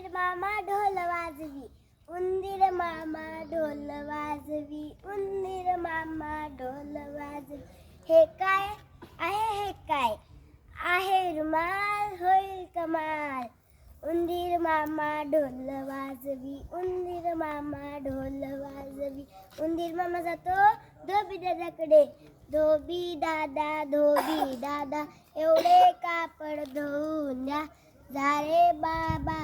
उंदीर मामा ढोल वाजवी उंदीर मामा ढोल वाजवी उंदीर मामा ढोल वाजवी. हे काय? आहे हे काय? आहे रुमाल होईल कमाल. उंदीर मामा ढोल वाजवी उंदीर मामा ढोल वाजवी. उंदीर मामा जातो धोबी दादाकडे. धोबी दादा धोबी दादा एवढे कापड धुवून द्या. झाले बाबा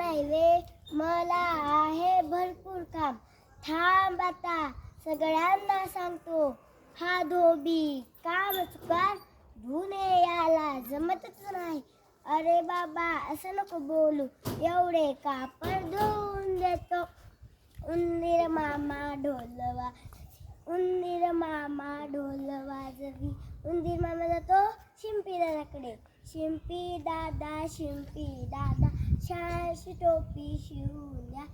नाही वे मला आहे भरपूर काम. थांब आता सगळ्यांना सांगतो. हा धोबी काम चुकार धुणे याला जमतच नाही. अरे बाबा असं नको बोलू. एवढे कापड धुवून देतो. उंदीर मामा ढोलवा उंदीर मामा ढोलवा वाजवी उंदीर मामा जातो शिंपी दादाकडे. शिंपी दादा शिंपी दादा. शाळेची टोपी शिवून द्या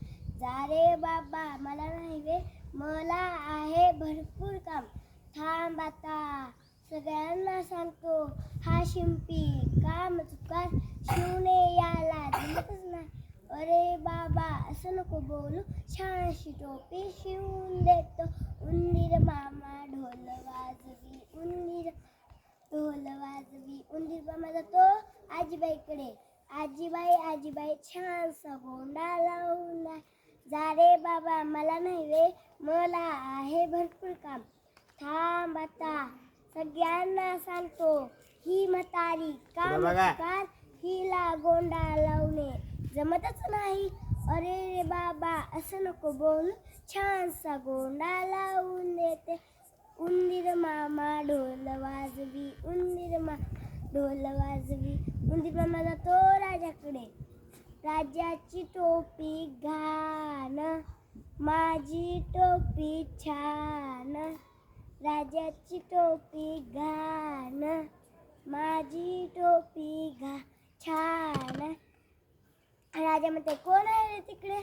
जा रे बाबा मला नाही वे मला आहे भरपूर काम. थांब आता सगळ्यांना सांगतो हा शिंपी काम चुकार शिवणे याला जमतच नाही. अरे बाबा असं नको बोलू. छानशी टोपी शिवून देतो. उंदीर मामा ढोल वाजवी उंदीर ढोल वाजवी. उंदीर मामा जातो आजीबाईकडे. आजीबाई आजीबाई छानसा गोंडा लावून द्या. जा रे बाबा मला नाही रे मला आहे भरपूर काम. थांब आता सगळ्यांना सांगतो ही म्हातारी काम. कर हिला गोंडा लावणे जमतच नाही. अरे रे बाबा असं नको बोल. छानसा गोंडा लावून देते. उंदीर मामा ढोल वाजवी उंदीर मा ढोल वाजवी. उंदीर मामा तो राजाकडे. राजाची टोपी घाण. माझी टोपी छान. राजाची टोपी घाण. माझी टोपी घा छान. राजा म्हणते कोण आहे रे तिकडे?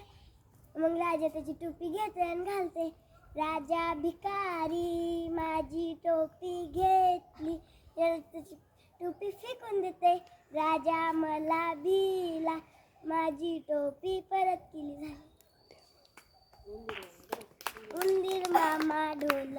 मग राजा त्याची टोपी घेते आणि घालते. राजा भिकारी माझी टोपी घेतली. त्याची टोपी फेकून देते. राजा मला भिला माझी टोपी परत केली झाली. उंदीर मामा ढोल